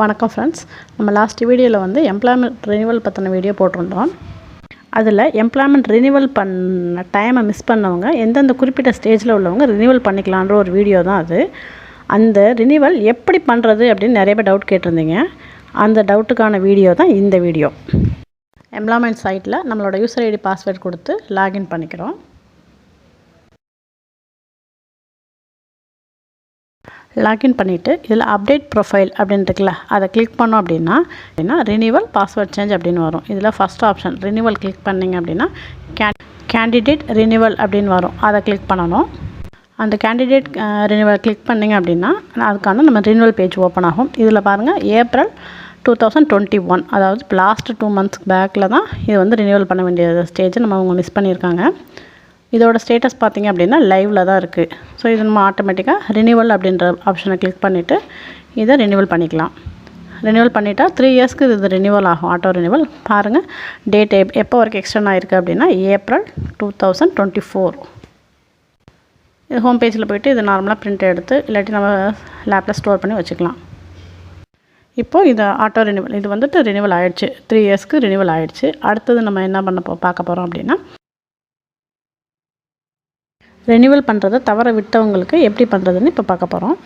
வணக்கம் ஃப்ரெண்ட்ஸ் நம்ம லாஸ்ட் வீடியோவில் வந்து எம்ப்ளாய்மெண்ட் ரினிவல் பற்றின வீடியோ போட்டிருந்தோம். அதில் எம்ப்ளாய்மெண்ட் ரினிவல் பண்ண டைமை மிஸ் பண்ணவங்க எந்தெந்த குறிப்பிட்ட ஸ்டேஜில் உள்ளவங்க ரினிவல் பண்ணிக்கலான்ற ஒரு வீடியோ தான் அது. அந்த ரினிவல் எப்படி பண்ணுறது அப்படின்னு நிறைய பேர் டவுட் கேட்டிருந்தீங்க. அந்த டவுட்டுக்கான வீடியோ தான் இந்த வீடியோ எம்ப்ளாய்மெண்ட் சைட்டில் நம்மளோட யூசர் ஐடி பாஸ்வேர்ட் கொடுத்து லாகின் பண்ணிக்கிறோம். லாகின் பண்ணிவிட்டு இதில் அப்டேட் ப்ரொஃபைல் அப்படின்னு இருக்குல்ல அதை கிளிக் பண்ணோம் அப்படின்னா அப்படின்னா ரினீவல் பாஸ்வேர்ட் சேஞ்ச் அப்படின்னு வரும். இதில் ஃபஸ்ட் ஆப்ஷன் ரினீவல் கிளிக் பண்ணிங்க அப்படின்னா கேண்டிடேட் ரினியூவல் அப்படின்னு வரும். அதை கிளிக் பண்ணணும். அந்த கேண்டிடேட் ரினிவல் கிளிக் பண்ணிங்க அப்படின்னா அதுக்கான நம்ம ரினியூவல் பேஜ் ஓப்பன் ஆகும். இதில் பாருங்கள் April two thousand twenty one அதாவது லாஸ்ட் டூ மந்த்ஸ்க்கு பேக்கில் தான் இது வந்து ரினீவல் பண்ண வேண்டிய ஸ்டேஜை நம்ம அவங்க மிஸ் பண்ணியிருக்காங்க. இதோட ஸ்டேட்டஸ் பார்த்திங்க அப்படின்னா லைவில் தான் இருக்குது ஸோ இது நம்ம ஆட்டோமேட்டிக்காக ரினியூவல் அப்படின்ற ஆப்ஷனை கிளிக் பண்ணிவிட்டு இதை ரினியூவல் பண்ணிக்கலாம். ரினிவல் பண்ணிட்டா த்ரீ இயர்ஸ்க்கு இது ரினியூவல் ஆகும் ஆட்டோ ரினிவல் பாருங்கள் டேட் எப் எப்போ வரைக்கும் எக்ஸ்டெண்ட் ஆகிருக்கு அப்படின்னா April two thousand twenty four இது ஹோம் பேஜில் போய்ட்டு இது நார்மலாக பிரிண்ட் எடுத்து இல்லாட்டி நம்ம லேப்பில் ஸ்டோர் பண்ணி வச்சுக்கலாம். இப்போது இது ஆட்டோ ரினிவல் இது வந்துட்டு ரினியூவல் ஆகிடுச்சு த்ரீ இயர்ஸ்க்கு ரினியூவல் ஆகிடுச்சு அடுத்தது நம்ம என்ன பண்ண பார்க்க போகிறோம் அப்படின்னா ரெனிவல் பண்ணுறதை தவற விட்டவங்களுக்கு எப்படி பண்ணுறதுன்னு இப்போ பார்க்க போகிறோம்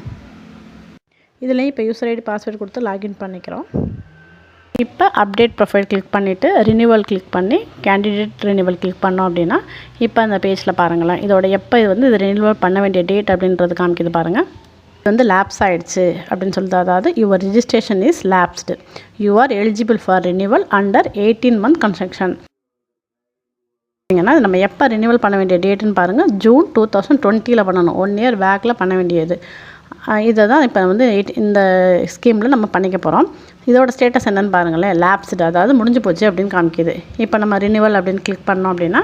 இதுலேயும் இப்போ யூசர் ஐடி பாஸ்வேர்டு கொடுத்து லாகின் பண்ணிக்கிறோம். இப்போ அப்டேட் ப்ரொஃபைல் கிளிக் பண்ணிவிட்டு ரினியூவல் கிளிக் பண்ணி கேண்டிடேட் ரினியூவல் கிளிக் பண்ணோம் அப்படின்னா இப்போ அந்த பேஜில் பாருங்களேன். இதோட எப்போ இது வந்து இது ரினியூவல் பண்ண வேண்டிய டேட் அப்படின்றது காமிக்குது பாருங்கள் இது வந்து லேப்ஸ் ஆகிடுச்சு அப்படின்னு சொல்லுது அதாவது your registration is lapsed you are eligible for renewal under eighteen month construction பார்த்தீங்கன்னா நம்ம எப்போ ரினியூவல் பண்ண வேண்டிய டேட்டுன்னு பாருங்கள் ஜூன் டூ தௌசண்ட் டுவெண்ட்டியில் பண்ணணும். ஒன் இயர் பேக்கில் பண்ண வேண்டியது. இதை தான் இப்போ வந்து இந்த ஸ்கீமில் நம்ம பண்ணிக்க போகிறோம் இதோட ஸ்டேட்டஸ் என்னென்னு பாருங்களேன். லேப்ஸ்டு அதாவது முடிஞ்சு போச்சு அப்படின்னு காமிக்குது. இப்போ நம்ம ரினியூவல் அப்படின்னு கிளிக் பண்ணோம் அப்படின்னா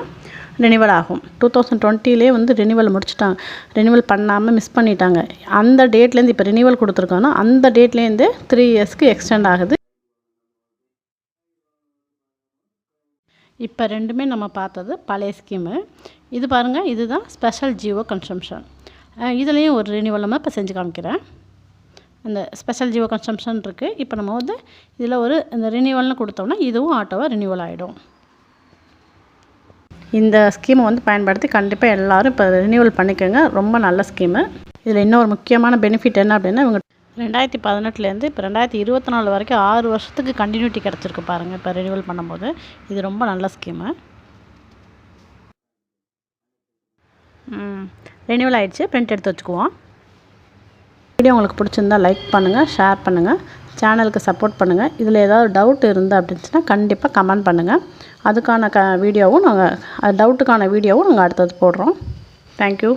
ரினிவல் ஆகும். டூ தௌசண்ட் டுவெண்ட்டிலே வந்து ரினிவல் முடிச்சுட்டாங்க. ரினிவல் பண்ணாமல் மிஸ் பண்ணிட்டாங்க. அந்த டேட்லேருந்து இப்போ ரினிவல் கொடுத்துருக்கோன்னா அந்த டேட்லேருந்து த்ரீ இயர்ஸ்க்கு எக்ஸ்டெண்ட் ஆகுது. இப்போ ரெண்டுமே நம்ம பார்த்தது பழைய ஸ்கீமு இது பாருங்கள் இதுதான் ஸ்பெஷல் ஜியோ கன்சம்ஷன் இதுலேயும் ஒரு ரினிவல் நம்ம இப்போ செஞ்சு காமிக்கிறேன். அந்த ஸ்பெஷல் ஜியோ கன்சம்ஷன் இருக்குது இப்போ நம்ம வந்து இதில் ஒரு இந்த ரினிவல்னு கொடுத்தோம்னா இதுவும் ஆட்டோவாக ரினிவல் ஆகிடும் இந்த ஸ்கீமை வந்து பயன்படுத்தி கண்டிப்பாக எல்லோரும் இப்போ ரினிவல் பண்ணிக்கோங்க. ரொம்ப நல்ல ஸ்கீமு இதில் இன்னொரு முக்கியமான பெனிஃபிட் என்ன அப்படின்னா இவங்க ரெண்டாயிரத்தி பதினெட்டுலேருந்து இப்போ ரெண்டாயிரத்தி இருபத்தி நாலு வரைக்கும் ஆறு வருஷத்துக்கு கண்டினியூட்டி கிடச்சிருக்கு பாருங்கள் இப்போ ரினியூவல் பண்ணும்போது இது ரொம்ப நல்ல ஸ்கீமு ரினிவல் ஆகிடுச்சு பிரிண்ட் எடுத்து வச்சுக்குவோம். வீடியோ உங்களுக்கு பிடிச்சிருந்தா லைக் பண்ணுங்கள் ஷேர் பண்ணுங்கள் சேனலுக்கு சப்போர்ட் பண்ணுங்கள் இதில் ஏதாவது டவுட் இருந்தால் அப்படின்ச்சுன்னா கண்டிப்பாக கமெண்ட் பண்ணுங்கள் அதுக்கான க வீடியோவும் நாங்கள் டவுட்டுக்கான வீடியோவும் நாங்கள் அடுத்தது போடுறோம். தேங்க்யூ